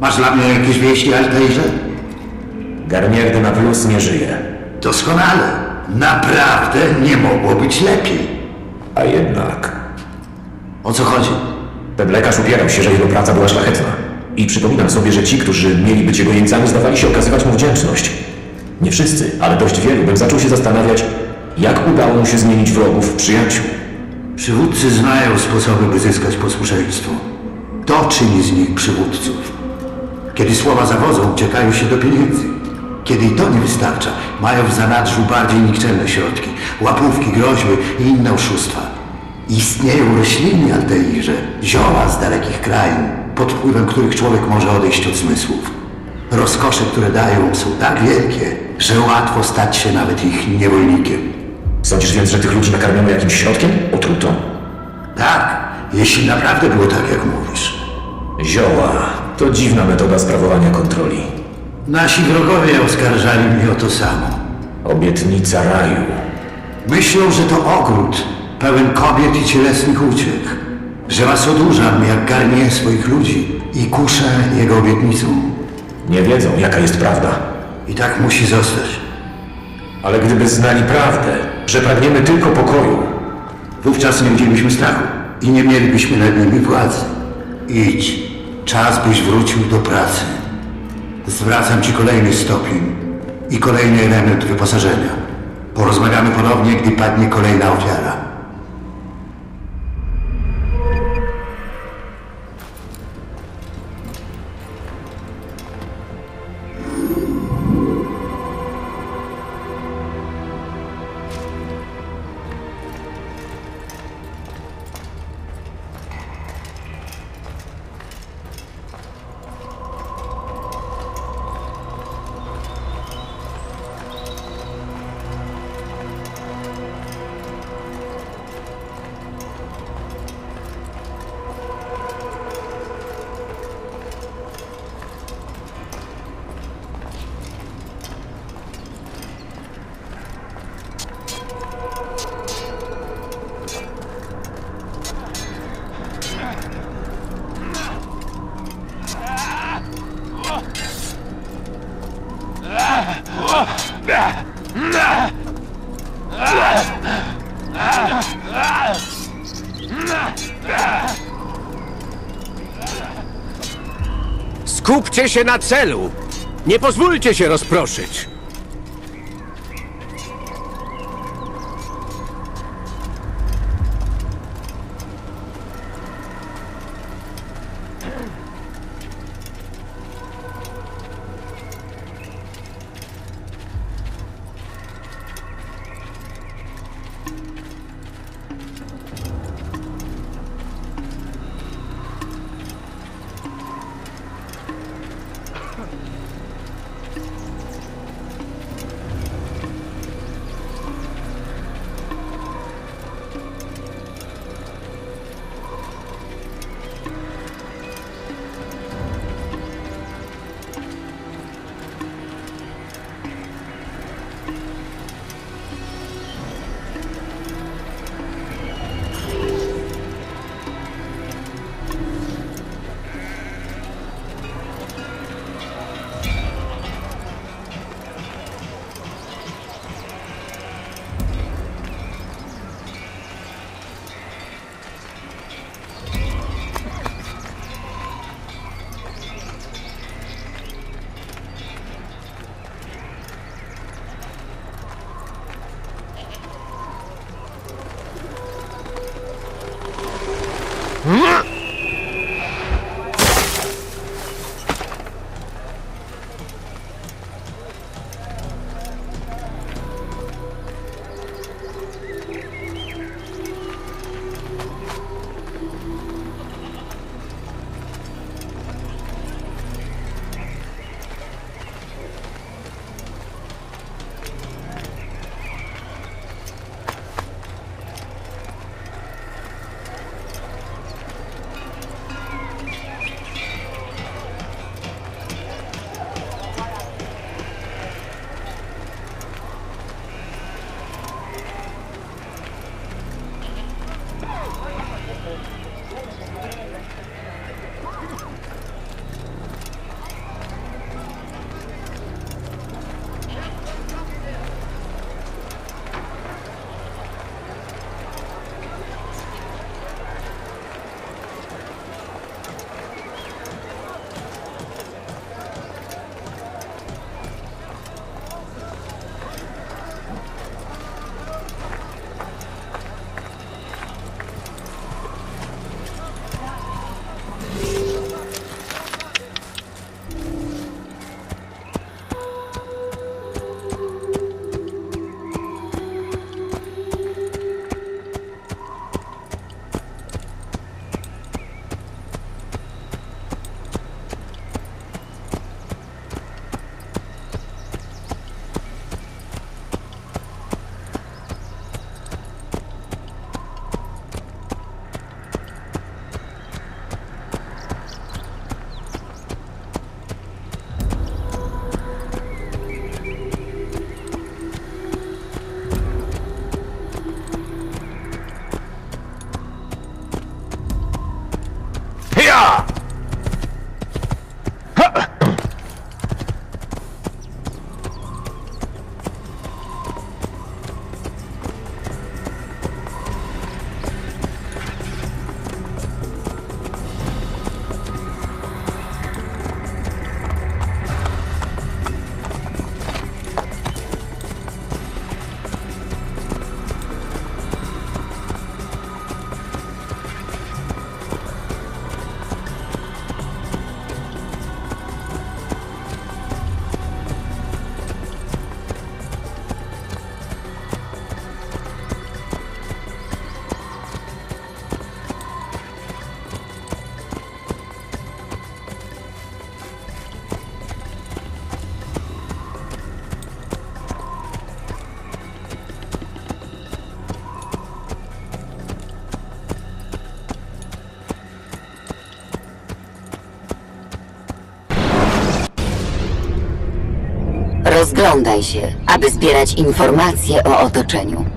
Masz dla mnie jakieś wieści, Altairze? Garnier de Nablus nie żyje. Doskonale. Naprawdę nie mogło być lepiej. A jednak... O co chodzi? Peblekarz upierał się, że jego praca była szlachetna. I przypominam sobie, że ci, którzy mieli być jego jeńcami, zdawali się okazywać mu wdzięczność. Nie wszyscy, ale dość wielu, bym zaczął się zastanawiać, jak udało mu się zmienić wrogów w przyjaciół. Przywódcy znają sposoby, by zyskać posłuszeństwo. To czyni z nich przywódców. Kiedy słowa zawodzą, uciekają się do pieniędzy. Kiedy i to nie wystarcza, mają w zanadrzu bardziej nikczemne środki. Łapówki, groźby i inne oszustwa. Istnieją rośliny, Altairze, zioła z dalekich krain, pod wpływem których człowiek może odejść od zmysłów. Rozkosze, które dają, są tak wielkie, że łatwo stać się nawet ich niewolnikiem. Sądzisz więc, że tych ludzi nakarmiono jakimś środkiem? Otrutą? Tak, jeśli naprawdę było tak, jak mówisz. Zioła. To dziwna metoda sprawowania kontroli. Nasi wrogowie oskarżali mnie o to samo. Obietnica raju. Myślą, że to ogród pełen kobiet i cielesnych uciech. Że was odurzam, jak garnię swoich ludzi i kuszę jego obietnicą. Nie wiedzą, jaka jest prawda. I tak musi zostać. Ale gdyby znali prawdę, że pragniemy tylko pokoju, Wówczas nie widzielibyśmy strachu i nie mielibyśmy nad nimi władzy. Idź, czas byś wrócił do pracy. Zwracam ci kolejny stopień i kolejny element wyposażenia. Porozmawiamy ponownie, gdy padnie kolejna ofiara. Skupcie się na celu! Nie pozwólcie się rozproszyć! Thank you. Rozglądaj się, aby zbierać informacje o otoczeniu.